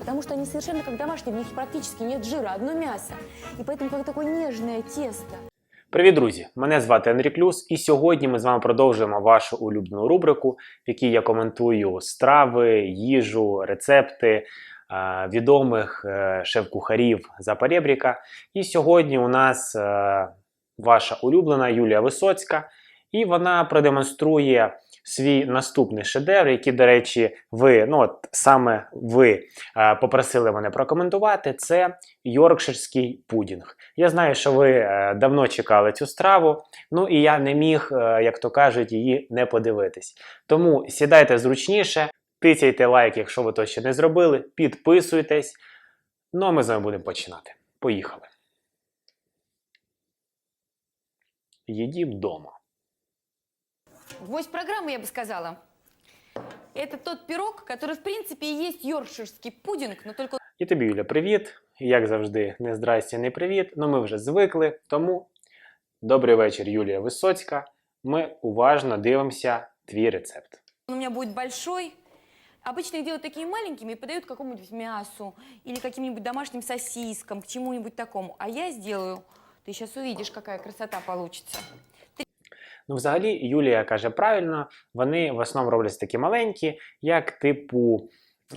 потому что они совершенно как домашние, в них практически нет жира, одно мясо. И поэтому как такое нежное тесто. Привіт, друзі! Мене звати Андрій Клюс, і сьогодні ми з вами продовжуємо вашу улюблену рубрику, в якій я коментую страви, їжу, рецепти е, відомих е, шеф-кухарів Запорєбріка. І сьогодні у нас е, ваша улюблена Юлія Висоцька, і вона продемонструє свій наступний шедевр, який, до речі, ви, ну от саме ви е, попросили мене прокоментувати. Це Йоркширський пудінг. Я знаю, що ви е, давно чекали цю страву, ну і я не міг, е, як то кажуть, її не подивитись. Тому сідайте зручніше, тицяйте лайк, якщо ви то ще не зробили, підписуйтесь. Ну а ми з вами будемо починати. Поїхали. Їдім вдома. Гвоздь программы, я бы сказала. Это тот пирог, который, в принципе, и есть йоркширский пудинг, но только І тобі, Юля, привіт. Як завжди, не здрасте, не привіт. Ну ми вже звикли. Тому добрий вечір, Юлія Висоцька. Ми уважно дивимося твій рецепт. он у меня будет большой. Обычно их делают такими маленькими и подают какому-нибудь мясу или каким-нибудь домашним сосискам, к чему-нибудь такому. А я сделаю, ты сейчас увидишь, какая красота получится. Ну, взагалі, Юлія каже правильно, вони в основному робляться такі маленькі, як типу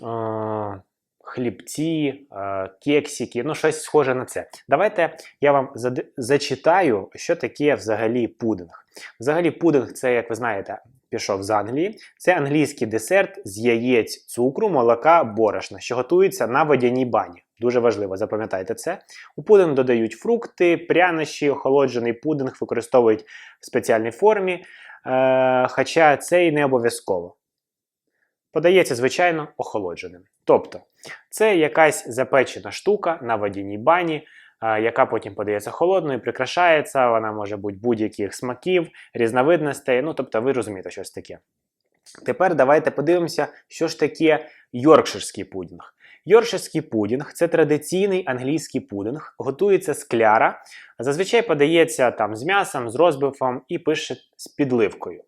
е- хлібці, е- кексики, ну щось схоже на це. Давайте я вам зачитаю, що таке взагалі пудинг. Взагалі, пудинг це, як ви знаєте, пішов з Англії. Це англійський десерт з яєць, цукру, молока, борошна, що готується на водяній бані. Дуже важливо, запам'ятайте це. У пудинг додають фрукти, прянощі, охолоджений пудинг використовують в спеціальній формі, е, хоча це і не обов'язково. Подається, звичайно, охолодженим. Тобто, це якась запечена штука на водяній бані, е, яка потім подається холодною, прикрашається, вона може бути будь-яких смаків, різновидностей. Ну, тобто, ви розумієте, щось таке. Тепер давайте подивимося, що ж таке йоркширський пудінг. Йоркширський пудінг це традиційний англійський пудинг, готується з кляра, зазвичай подається там з м'ясом, з розбивом і пише з підливкою.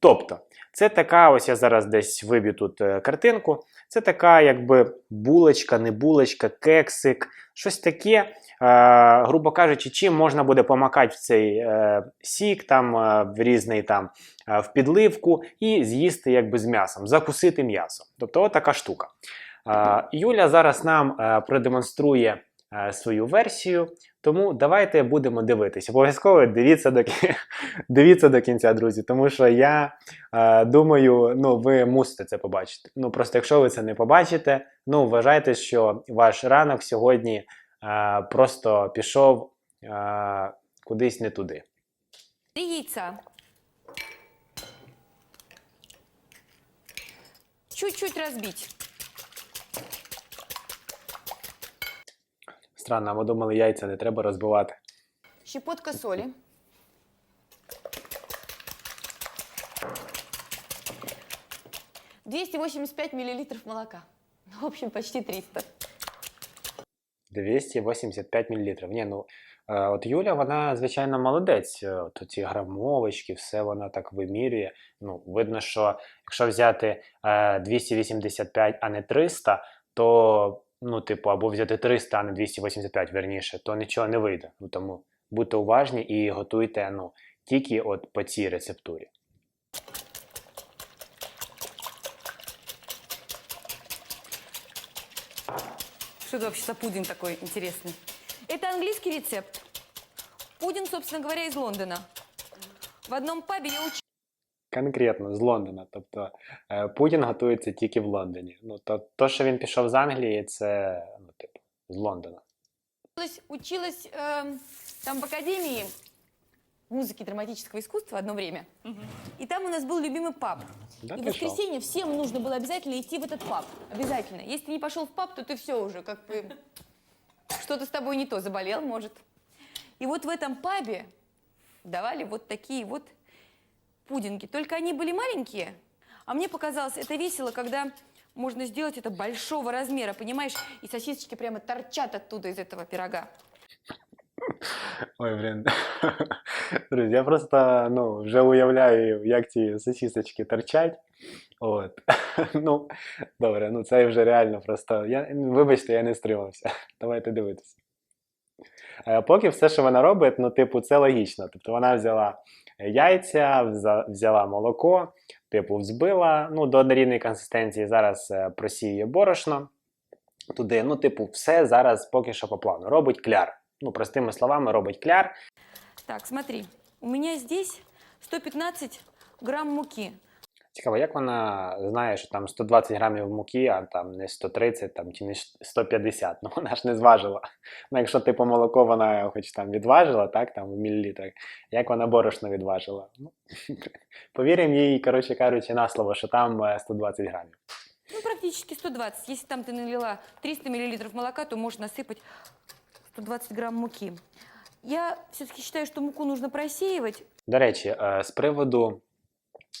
Тобто, це така, ось я зараз десь виб'ю тут е, картинку. Це така, якби булочка, не булочка, кексик, щось таке, е, грубо кажучи, чим можна буде помакати в цей е, сік, там, е, в різний там е, в підливку і з'їсти якби з м'ясом, закусити м'ясо. Тобто, от така штука. Юля зараз нам е, продемонструє е, свою версію, тому давайте будемо дивитися. Обов'язково дивіться до, кі- дивіться до кінця, друзі, тому що я е, думаю, ну, ви мусите це побачити. Ну, просто якщо ви це не побачите, ну, вважайте, що ваш ранок сьогодні просто пішов кудись не туди. Яйца. Чуть-чуть разбить. Странно, ми думали, яйця не треба розбивати. Щепотка соли. Двести восемьдесят пять миллилитров молока. Ну, в общем, почти 300. 285 мл. Ні, ну е, от Юля, вона, звичайно, молодець. Е, От ці грамовочки, все вона так вимірює. Ну, видно, що якщо взяти е, 285, а не 300, то, ну, типу, або взяти 300, а не 285, верніше, то нічого не вийде. Ну, тому будьте уважні і готуйте ну, тільки от по цій рецептурі. Что это вообще за пудинг такой интересный? Это английский рецепт. Пудинг, собственно говоря, из Лондона. В одном пабе я училась. Конкретно з Лондона. Тобто е, Путін готується тільки в Лондоні. Ну, то, то, що він пішов з Англії, це ну, типу, з Лондона. Училась, училась, эм, там в Академии музыки и драматического искусства одно время. И там у нас был любимый паб. Да и в ты шо? воскресенье всем нужно было обязательно идти в этот паб. Обязательно. Если ты не пошел в паб, то ты все уже как бы... Что-то с тобой не то, заболел, может. И вот в этом пабе давали вот такие вот пудинги. Только они были маленькие, а мне показалось, это весело, когда можно сделать это большого размера, понимаешь? И сосисочки прямо торчат оттуда из этого пирога. Ой, блін. Друзі, я просто ну, вже уявляю, як ці сосісочки торчать. От. Ну, добре, ну це вже реально просто. Я, вибачте, я не стримався. Давайте дивитися. Е, Поки все, що вона робить, ну, типу, це логічно. Тобто вона взяла яйця, взяла молоко, типу, взбила ну, до однорідної консистенції. Зараз е, просіює борошно туди. Ну, типу, все зараз поки що по плану. Робить кляр. Ну, простими словами, робить кляр. Так, смотри, у мене здесь 115 грамм муки. Цікаво, як вона знає, що там 120 грамів муки, а там не 130 там, чи не 150. Ну вона ж не зважила. Ну, якщо типу молоко вона хоч там відважила, так, там в мілілітрах, як вона борошно відважила? Ну, повіримо їй, коротше кажучи, на слово, що там е, 120 грамів. Ну, практически 120. Если там ты налила 300 миллилитров молока, то можешь насыпать 120 грамм муки. Я все-таки считаю, что муку нужно просеивать. До речі, е, з приводу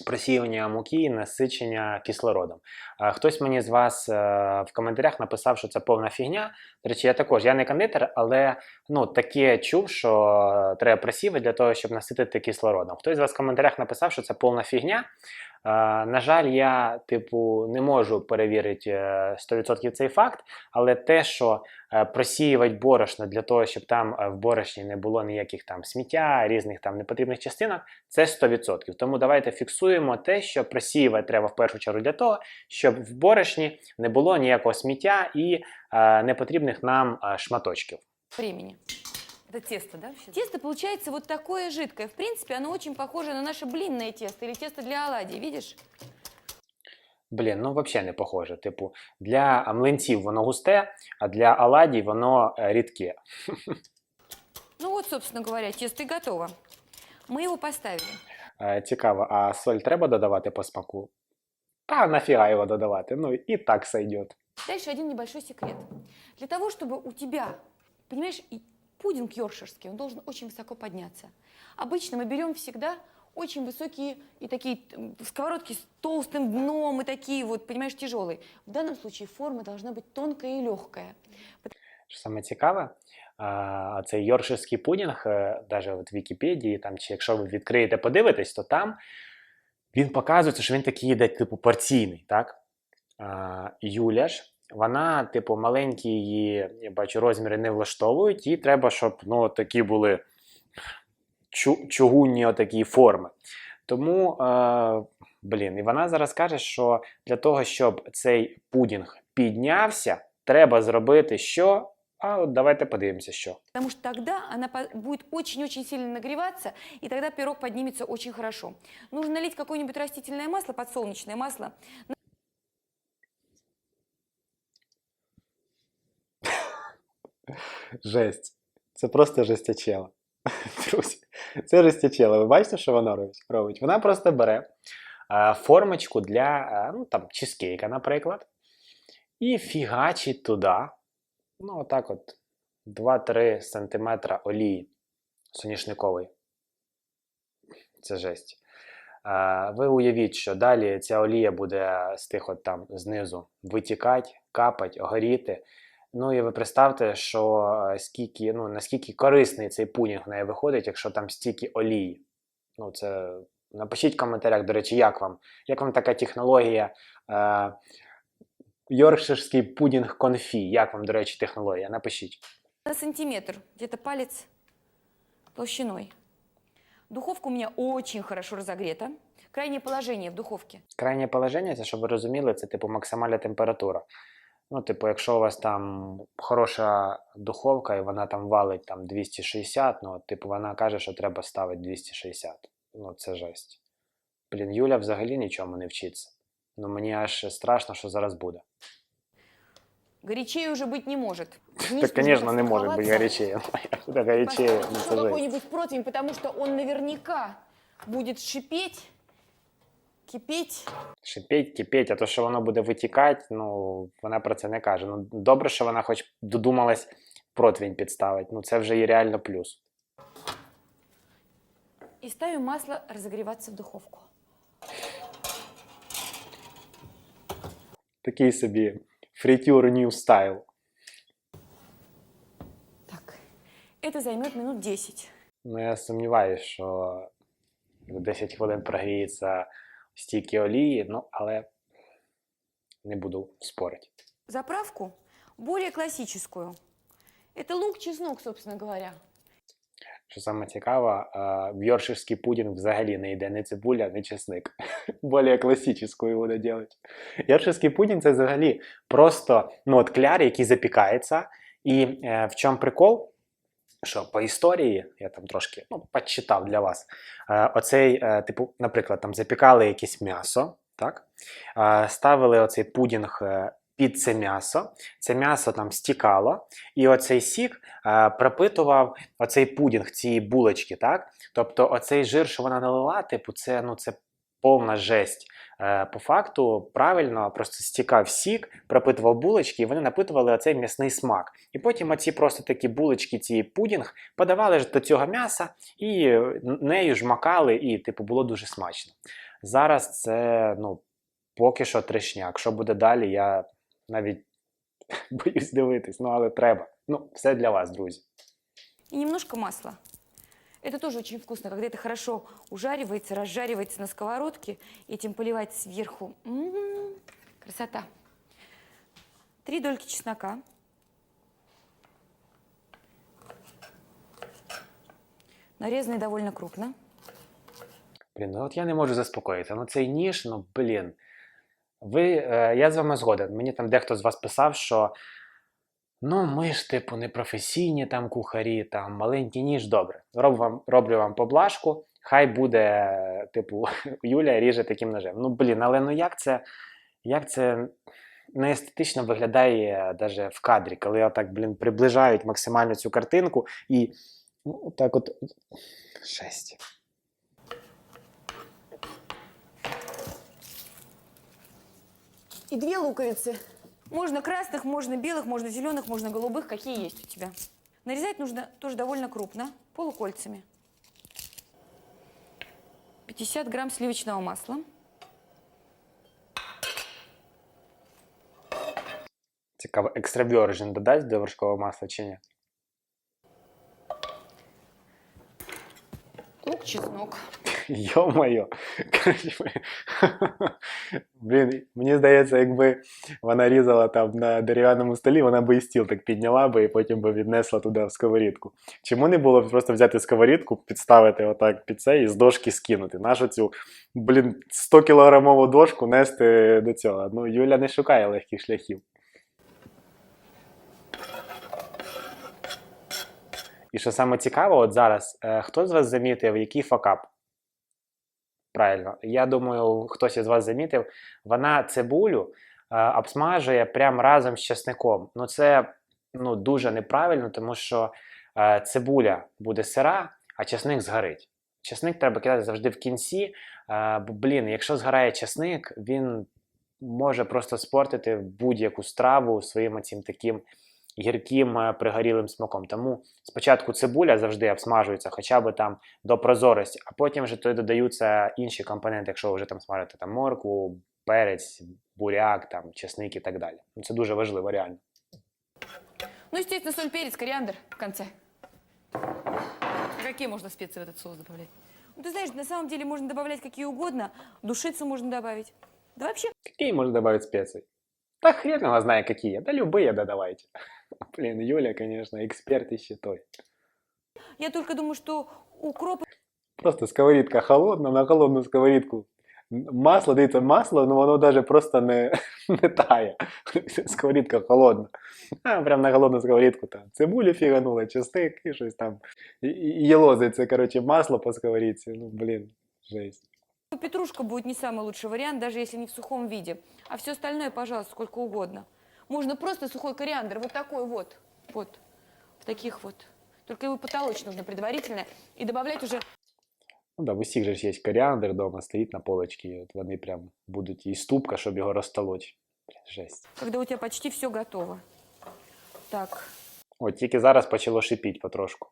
просіювання муки і насичення кислородом. Е, Хтось мені з вас е, в коментарях написав, що це повна фігня. До речі, я також я не кондитер, але ну, таке чув, що треба просіви для того, щоб наситити кислородом. Хтось з вас в коментарях написав, що це повна фігня. Е, На жаль, я, типу, не можу перевірити е, 100% цей факт, але те, що е, просіювати борошно для того, щоб там е, в борошні не було ніяких там сміття, різних там непотрібних частинок, це 100%. Тому давайте фіксуємо те, що просіювати треба в першу чергу для того, щоб в борошні не було ніякого сміття і е, непотрібних нам е, шматочків. времени. Это тесто, да? вообще? Тесто получается вот такое жидкое. В принципе, оно очень похоже на наше блинное тесто или тесто для оладий, видишь? Блін, ну взагалі не похоже. Типу, для млинців воно густе, а для оладій воно е, рідке. Ну вот, собственно говоря, тесто и готово. Мы его поставили. Е, Цікаво, а соль треба додавати по смаку? А нафіга його додавати? Ну і так сойдет. Дальше один небольшой секрет. Для того, чтобы у тебя, понимаешь, и пудинг йоркширский, он должен очень высоко подняться. Обычно мы берем всегда очень высокие и такие м, сковородки с толстым дном и такие вот, понимаешь, тяжелые. В данном случае форма должна быть тонкая и легкая. Що саме цікаве, а, цей йоркширський пудінг, навіть от в Вікіпедії, там, чи якщо ви відкриєте, подивитесь, то там він показується, що він такий йде, типу, порційний. Так? А, Юля ж, вона, типу, маленькі її, я бачу, розміри не влаштовують, їй треба, щоб ну, такі були чугунні отакі форми. Тому, е, блін, і вона зараз каже, що для того, щоб цей пудінг піднявся, треба зробити що? А от давайте подивимося, що. Потому что тогда она по- будет очень-очень сильно нагреваться, и тогда пирог поднимется очень хорошо. Нужно налить какое-нибудь масло, подсолнечное масло, Жесть. Це просто жестячела. Друзі, це жестячела. Ви бачите, що вона робить? Вона просто бере е, формочку для е, ну, там, чизкейка, наприклад, і фігачить туди, ну, отак от 2-3 см олії соняшникової. Це жесть. Е, Ви уявіть, що далі ця олія буде з тих от там знизу витікати, капати, горіти. Ну і ви представте, що е, скільки, ну, наскільки корисний цей пудінг в неї виходить, якщо там стільки олії. Ну, це напишіть в коментарях, до речі, як вам? Як вам така технологія? Е, Йоркширський пудінг конфі. Як вам, до речі, технологія? Напишіть. на сантиметр, где-то палец толщиной. Духовка у меня очень хорошо разогрета. Крайнее положение в духовке. Крайнє положення, це щоб ви розуміли, це типу максимальна температура. Ну, типу, якщо у вас там хороша духовка і вона там валить там 260, ну, типу, вона каже, що треба ставити 260. Ну, це жесть. Блін, Юля взагалі нічому не вчиться. Ну, мені аж страшно, що зараз буде. Горячее уже быть не может. Так, звісно, не може бути гарячее. Буде гарячее, ну, це жесть. какой-нибудь противень, потому что он наверняка будет шипеть, кипеть. Шипіть, кипіть, а то, що воно буде витікати, ну, вона про це не каже. Ну, добре, що вона хоч додумалась противень підставити. Ну, це вже і реально плюс. И ставим масло разогреваться в духовку. Такий собі фритюр new style. Так. Это займет минут 10. Ну, я сумніваюся, що за 10 хвилин прогріється стільки олії, ну, але не буду спорити. Заправку более классическую. Это лук, чеснок, собственно говоря. Що саме цікаво, е, в йорширський пудінг взагалі не йде ні цибуля, ні чесник. Более класичну буде робити. Йорширський пудінг це взагалі просто ну, от кляр, який запікається. І е, в чому прикол? Що по історії, я там трошки ну, почитав для вас. Е, оцей, е, типу, наприклад, там запікали якесь м'ясо, так? Е, ставили оцей пудінг під це м'ясо, це м'ясо там стікало, і оцей сік пропитував оцей пудінг, ці булочки, так? Тобто оцей жир, що вона налила, типу, це, ну, це повна жесть. Е, по факту правильно просто стікав сік, пропитував булочки, і вони напитували оцей м'ясний смак. І потім оці просто такі булочки, ці пудінг подавали до цього м'яса і нею ж макали, і типу було дуже смачно. Зараз це ну, поки що трешняк. Що буде далі, я навіть боюсь дивитись, ну але треба. Ну, все для вас, друзі. И немножко масла. Это тоже очень вкусно, когда это хорошо ужаривается, разжаривается на сковородке, этим поливать сверху. М, красота. Три дольки чеснока. Нарезанный довольно крупно. Блін, ну от я не можу заспокоїтися. Ну цей ніж, ну блін. Ви, е, я з вами згоден. Мені там дехто з вас писав, що ну ми ж, типу, не професійні там кухарі, там маленький ніж, добре. Роб вам, роблю вам поблажку, хай буде, е, типу, Юля ріже таким ножем. Ну блін, але ну як це, як це не виглядає навіть в кадрі, коли отак, блін, приближають максимально цю картинку і ну, так от. Шесть. И две луковицы. Можно красных, можно белых, можно зеленых, можно голубых, какие есть у тебя. Нарезать нужно тоже довольно крупно, полукольцами. 50 грамм сливочного масла. Цікаво, екстра virgin додасть до вершкового масла чи ні? Лук, чеснок. Йо-моє. Блін, мені здається, якби вона різала там на дерев'яному столі, вона би і стіл так підняла би і потім би віднесла туди в сковорідку. Чому не було просто взяти сковорідку, підставити отак під це і з дошки скинути? Нашу цю, блін, 100 кілограмову дошку нести до цього. Ну, Юля не шукає легких шляхів. І що саме цікаво, от зараз, е, хто з вас замітив, який факап? Правильно, я думаю, хтось із вас замітив, вона цибулю е, обсмажує прямо разом з чесником. Ну, це ну, дуже неправильно, тому що е, цибуля буде сира, а чесник згорить. Чесник треба кидати завжди в кінці. Е, бо, блін, якщо згорає чесник, він може просто спортити будь-яку страву своїм цим таким гірким е, пригорілим смаком. Тому спочатку цибуля завжди обсмажується хоча б там до прозорості, а потім вже туди додаються інші компоненти, якщо ви вже там смажите там моркву, перець, буряк, там, чесник і так далі. Ну, Це дуже важливо, реально. Ну, естественно, соль, перец, кориандр в конце. Какие можно специи в этот соус добавлять? Ну, ты знаешь, на самом деле можно добавлять какие угодно. Душицу можно добавить. Да вообще, Какие можно добавить специи? Да хрен его знает какие. Да любые да давайте. Блин, Юля, конечно, эксперт еще той. я только думаю, что укроп Просто сковорідка холодна, на холодну сковорідку. Масло, дивіться, масло, ну воно даже просто не, не тає. Сковорідка холодна. А, прям на холодну сковорідку там цибулю фіганула, чесник і щось там. І, і, і лозиться, коротше, масло по сковорідці. Ну, блін, жесть. петрушка будет не самый лучший вариант, даже если не в сухом виде. А все остальное, пожалуйста, сколько угодно. Можно просто сухой кориандр, вот такой вот, вот, в таких вот. Только его потолочь нужно предварительно и добавлять уже Ну да, в усіх же ж є коріандр вдома, стоїть на полочці, і от вони прям будуть і ступка, щоб його розтолочь. Блін, жесть. когда у тебя почти все готово. Так, От тільки зараз почало шипіть потрошку.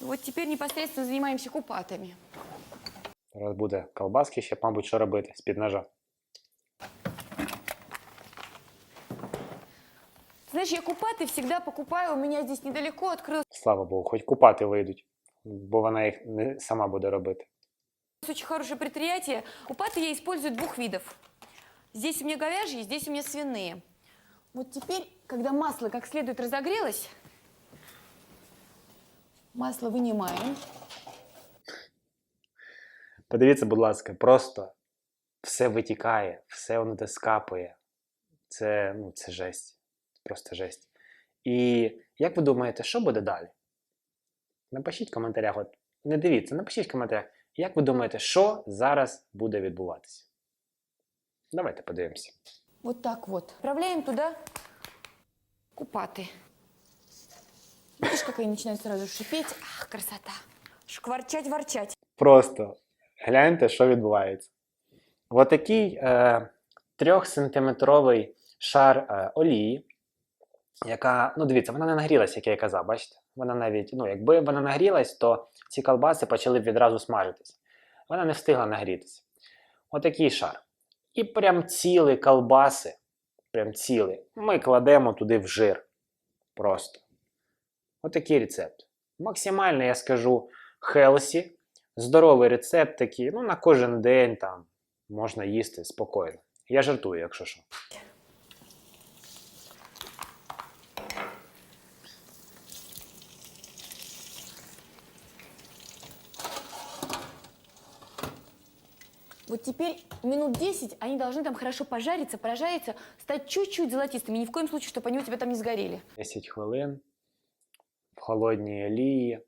вот теперь непосредственно занимаемся купатами. Зараз буде колбаски ще, мабуть, що робити з-під ножа. Знаешь, я купаты всегда покупаю, у меня здесь недалеко открылось Слава Богу, хоч купати вийдуть, бо вона їх не сама буде робити. очень хорошее предприятие. Купаты я использую двух видов. Здесь у меня говяжьи, здесь у меня свиные. Вот теперь, когда масло как следует разогрелось, масло вынимаем. Подивіться, будь ласка, просто все витікає, все воно те скапує. Це, ну, це жесть. Просто жесть. І як ви думаєте, що буде далі? Напишіть в коментарях, от не дивіться, напишіть в коментарях, як ви думаєте, що зараз буде відбуватися? Давайте подивимося. Вот так вот. Отправляем туда купаты. Видишь, как они начинают сразу шипеть? Ах, красота. Шкварчать, ворчать. Просто гляньте, що відбувається. Отакий е, трьохсантиметровий шар е, олії, яка, ну дивіться, вона не нагрілася, як я і казав, бачите? Вона навіть, ну, якби вона нагрілась, то ці колбаси почали б відразу смажитися. Вона не встигла нагрітися. Отакий шар. І прям ціли колбаси, прям ціли, ми кладемо туди в жир. Просто. Отакий рецепт. Максимально, я скажу, хелсі, здоровий рецепт такий, ну, на кожен день там можна їсти спокійно. Я жартую, якщо що. Вот теперь минут 10 они должны там хорошо пожариться, прожариться, стать чуть-чуть золотистыми. Ни в коем случае, чтобы они у тебя там не сгорели. 10 хвилин в холодній олії.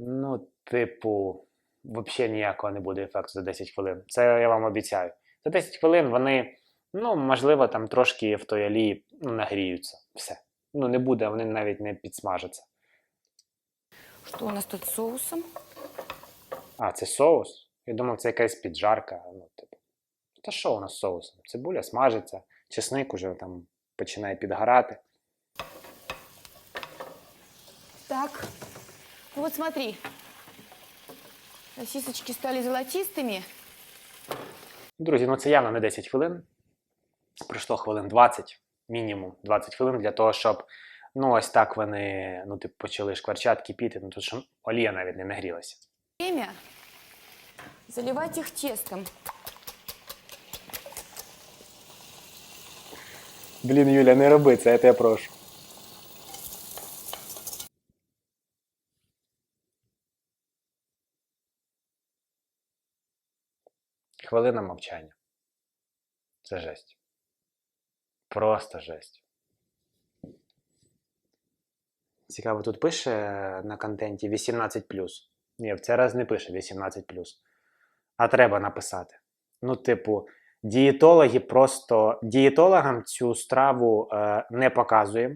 Ну, типу, взагалі ніякого не буде ефекту за 10 хвилин. Це я вам обіцяю. За 10 хвилин вони, ну, можливо, там трошки в той олії ну, нагріються. Все. Ну, не буде, вони навіть не підсмажаться. Что у нас тут с соусом? А, це соус? Я думав, це якась піджарка. Ну, типу. Та що у нас з соусом? Цибуля смажиться, чесник уже там починає підгорати. Так, ну вот смотри. Сосисочки стали золотистыми. Друзі, ну це явно не 10 хвилин. Пройшло хвилин 20, мінімум 20 хвилин для того, щоб ну ось так вони ну, типу, почали шкварчати, кипіти, ну тут що олія навіть не нагрілася. Время заливать их тестом. Блін, Юля, не роби це, я тебе прошу. Хвилина мовчання. Це жесть. Просто жесть. Цікаво, тут пише на контенті 18. Ні, в цей раз не пише 18. А треба написати. Ну, типу, дієтологи просто дієтологам цю страву е, не показуємо.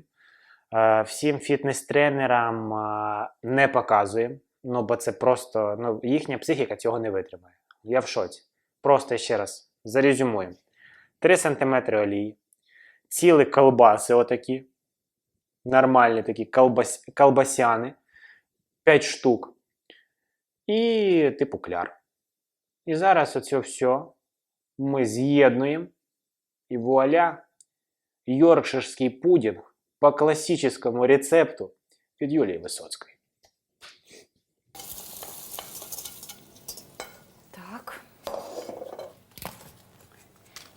Е, всім фітнес-тренерам е, не показуємо. Ну, бо це просто ну, їхня психіка цього не витримає. Я в шоці. Просто ще раз зарезюмуємо: 3 см олії, цілі колбаси, отакі. Нормальні такі колбас, колбасяни, 5 штук. І типу кляр. І зараз оце все ми з'єднуємо. І вуаля, йоркширський пудінг по класичному рецепту від Юлії Висоцької.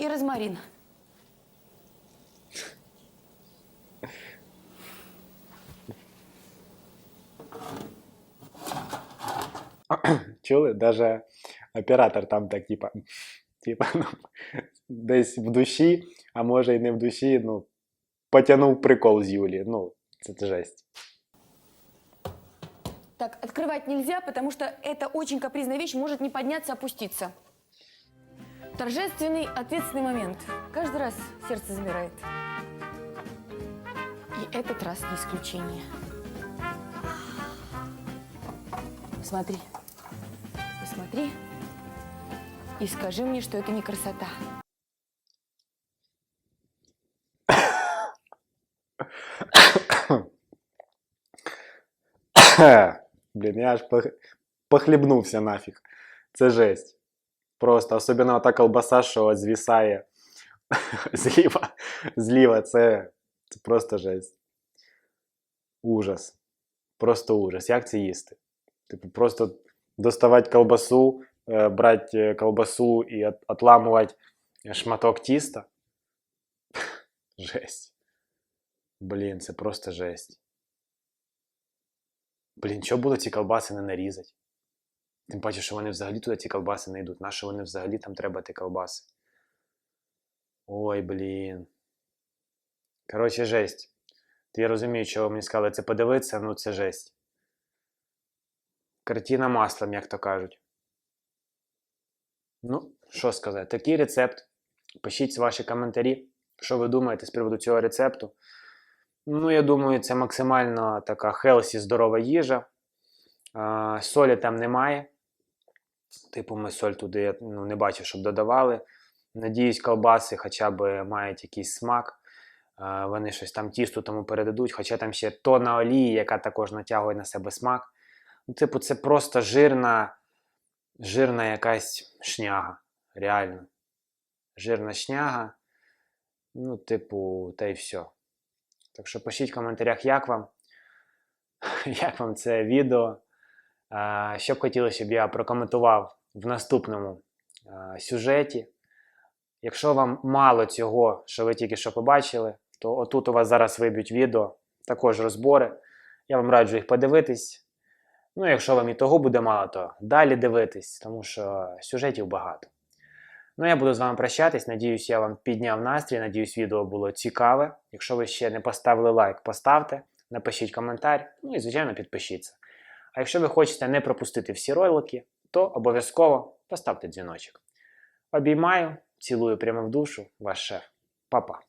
И розмарин. Чули? Даже оператор там так, типа, типа ну, десь в душі, а може і не в душі, ну, потягнув прикол з Юлії. Ну, це, це жесть. Так, открывать нельзя, потому что эта очень капризная вещь может не подняться, а опуститься. Торжественный, ответственный момент. Каждый раз сердце замирает. И этот раз не исключение. Посмотри. Посмотри. И скажи мне, что это не красота. Блін, я аж пох- похлібнувся нафіг. Це жесть. Просто, особливо та колбаса, що звісає зліва. Зліва це Це просто жесть. Ужас. Просто ужас. Як це їсти? Типу, просто доставати колбасу, е, брати е, колбасу і от- отламувати шматок тіста. Жесть. Блін, це просто жесть. Блін, що було ці колбаси не нарізати? Тим паче, що вони взагалі туди ці колбаси не йдуть. Нащо вони взагалі там треба ті колбаси? Ой, блін. Коротше, жесть. Я розумію, ви мені сказали це подивитися, ну це жесть. Картина маслом, як то кажуть. Ну, що сказати, такий рецепт. Пишіть ваші коментарі, що ви думаєте з приводу цього рецепту. Ну, я думаю, це максимально така хелсі, здорова їжа. Солі там немає. Типу, ми соль туди ну, не бачив, щоб додавали. Надіюсь, колбаси хоча б мають якийсь смак. Вони щось там тісту тому передадуть, хоча там ще тонна олії, яка також натягує на себе смак. Ну, типу, це просто жирна, жирна якась шняга. Реально. Жирна шняга. Ну, типу, та й все. Так що пишіть в коментарях, як вам, як вам це відео. Що б хотіли, щоб я прокоментував в наступному сюжеті. Якщо вам мало цього, що ви тільки що побачили, то отут у вас зараз виб'ють відео, також розбори. Я вам раджу їх подивитись. Ну, якщо вам і того буде мало, то далі дивитись, тому що сюжетів багато. Ну, я буду з вами прощатись. Надіюсь, я вам підняв настрій. Надіюсь, відео було цікаве. Якщо ви ще не поставили лайк, поставте, напишіть коментар, ну і, звичайно, підпишіться. А якщо ви хочете не пропустити всі ролики, то обов'язково поставте дзвіночок. Обіймаю, цілую прямо в душу, ваш шеф. Па-па.